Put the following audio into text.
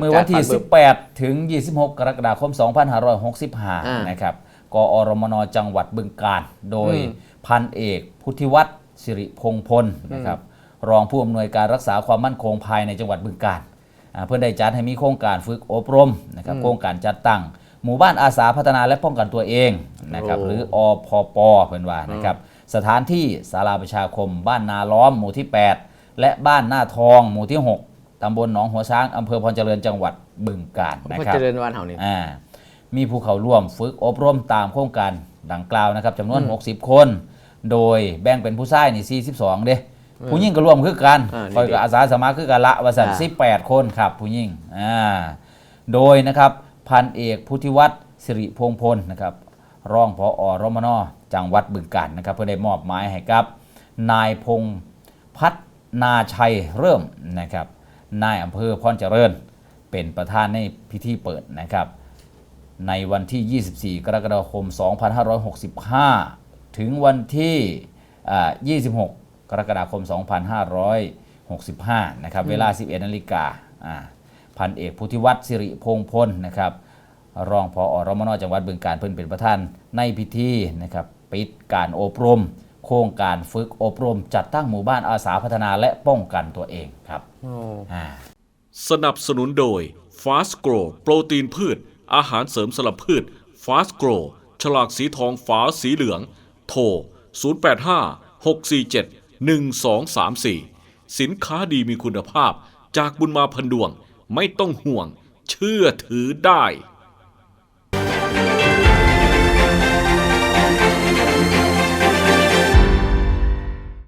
เมื่อวันที่จัดฟันเบิ่ม18 ถึง 26 กรกฎาคมอ่า2565 นะครับ กอรมนจังหวัดบึงกาฬ โดยอืมพันเอกพุทธิวัฒน์สิริพงพลนะครับ รองผู้อำนวยการรักษาความมั่นคงภายในจังหวัดบึงกาฬอ่าเพื่อได้จัดให้มีโครงการฝึกอบรมนะครับ โครงการจัดตั้ง หมู่บ้านอาสาพัฒนาและป้องกันตัวเองนะครับโอ้หรืออพปเพิ่นว่านะครับ สถานที่ศาลาประชาคม บ้านนาล้อมหมู่ที่ 8 และบ้านหน้าทองหมู่ที่ 6 ตำบลหนองหัวช้างอำเภอพรเจริญจังหวัดบึงกาฬนะพอครับเจริญวันเฮานี่ อ่ามีผู้เข้าร่วมฝึกอบรมตามโครงการดังกล่าวนะครับจำนวน60 คน โดยแบ่งเป็นผู้ชายนี่42 เด้ผู้หญิงก็ร่วมคือกันอ่านี่คอยกับอาสาสมัครคือกันละวสันอ่า18คนครับผู้หญิงอ่าโดยนะครับพันเอกพุทธิวัฒน์สิริพงพลนะครับรองพออรมนจังหวัดบึงกาฬนะครับเพื่อได้มอบหมายให้กับ นายพงษ์ พัฒนาชัยเริ่มนะครับ นายอำเภอพรเจริญ เป็นประธานในพิธีเปิดนะครับ ในวันที่ 24 กรกฎาคม 2565 ถึงวันที่อ่า26 กรกฎาคม 2565 นะครับ เวลา 11 นาฬิกาอ่าพันเอกพุทธิวัฒน์สิริพงพลนะครับรองพออรมนจังหวัดบึงการเพิ่นเป็นประธานในพิธีนะครับปิดการอบรม โครงการฝึกอบรมจัดตั้งหมู่บ้านอาสาพัฒนาและป้องกันตัวเองครับโอ้อ่าสนับสนุนโดย Fast Grow โปรตีนพืช อาหารเสริมสลับพืช Fast Grow ฉลากสีทองฝาสีเหลือง โทร 085 647 1234 สินค้าดีมีคุณภาพ จากบุญมาพันดวง ไม่ต้องห่วง เชื่อถือได้